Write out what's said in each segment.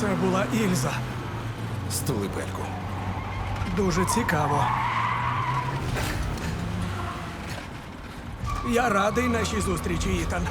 Це була Ільза. Стули пельку. Дуже цікаво. Я радий нашій зустрічі, Ітан.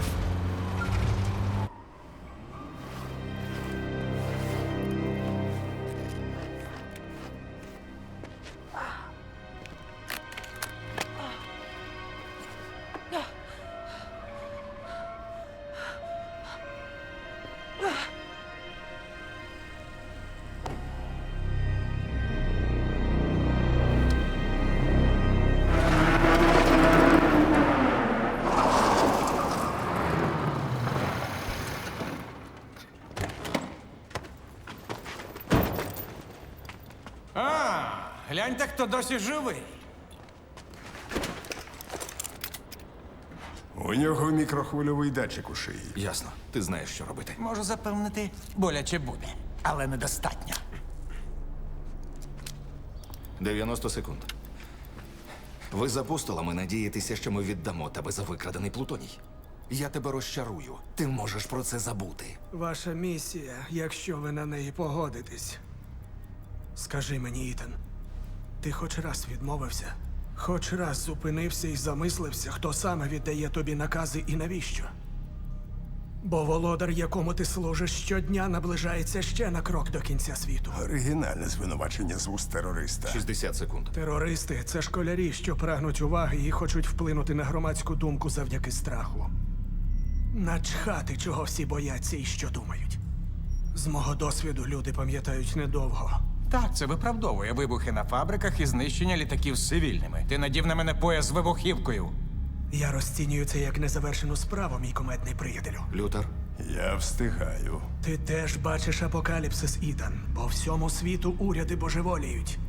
Гляньте, хто досі живий. У нього мікрохвильовий датчик у шиї. Ясно, ти знаєш, що робити. Можу запевнити, боляче буде, але недостатньо. 90 секунд. Ви з апостолами надієтеся, що ми віддамо тебе за викрадений плутоній. Я тебе розчарую. Ти можеш про це забути. Ваша місія, якщо ви на неї погодитесь. Скажи мені, Ітан, ти хоч раз відмовився? Хоч раз зупинився і замислився, хто саме віддає тобі накази і навіщо? Бо володар, якому ти служиш щодня, наближається ще на крок до кінця світу. Оригінальне звинувачення з уст терориста. 60 секунд. Терористи це школярі, що прагнуть уваги і хочуть вплинути на громадську думку завдяки страху. Начхати, чого всі бояться і що думають. З мого досвіду люди пам'ятають недовго. Так, це виправдовує вибухи на фабриках і знищення літаків з цивільними. Ти надів на мене пояс з вибухівкою. Я розцінюю це як незавершену справу, мій комедний приятелю. Лютер, Я встигаю. Ти теж бачиш апокаліпсис Ітан, бо всьому світу уряди божеволіють.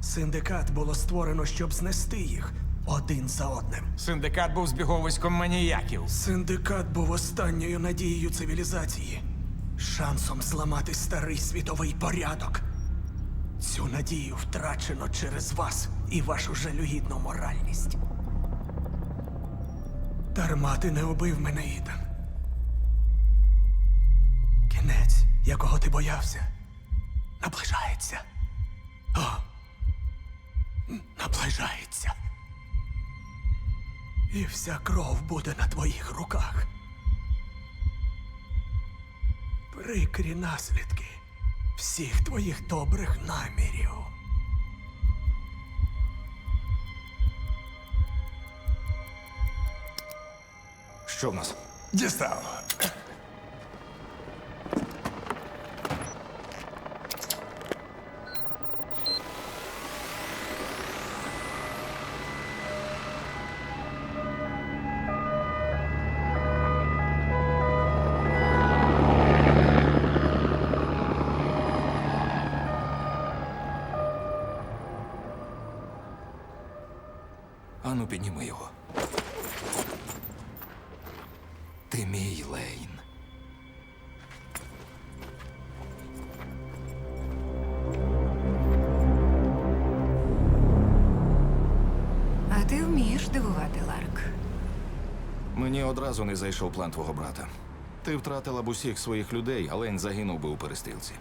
Синдикат було створено, щоб знести їх один за одним. Синдикат був збіговиськом маніяків. Синдикат був останньою надією цивілізації, шансом зламати старий світовий порядок. Цю надію втрачено через вас і вашу жалюгідну моральність. Дарма ти не убив мене, Ітан. Кінець, якого ти боявся, наближається. О, наближається. І вся кров буде на твоїх руках. Прикрі наслідки всіх твоїх добрих намірів. що в нас? Дістав. Ану, підніми його. Ти мій Лейн. А ти вмієш дивувати, Ларк. Мені одразу не зайшов план твого брата. Ти втратила б усіх своїх людей, а Лейн загинув би у перестрілці.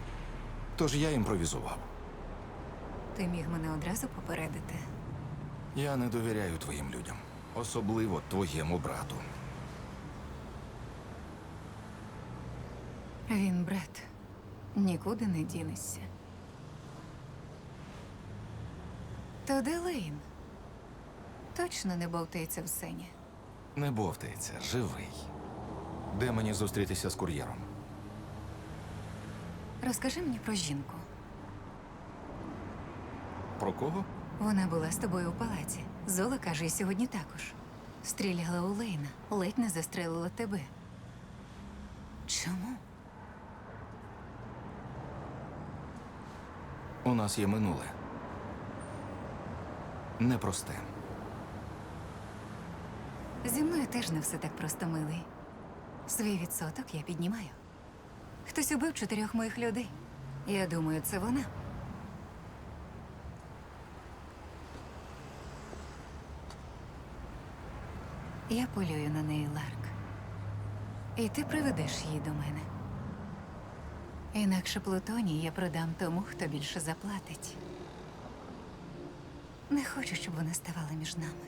Тож я імпровізував. Ти міг мене одразу попередити. Я не довіряю твоїм людям, особливо твоєму брату. Він брат. Нікуди не дінешся. То де Лейн? Точно не бовтається в сцені. Не бовтається, живий. Де мені зустрітися з кур'єром? Розкажи мені про жінку. Про кого? Вона була з тобою у палаці. Зола каже, і сьогодні також. Стріляла у Лейна, ледь не застрелила тебе. Чому? У нас є минуле. Непросте. Зі мною теж не все так просто, милий. Свій відсоток я піднімаю. Хтось убив чотирьох моїх людей. Я думаю, це вона. Я полюю на неї, Ларк. І ти приведеш її до мене. Інакше Плутоній я продам тому, хто більше заплатить. Не хочу, щоб вона ставала між нами.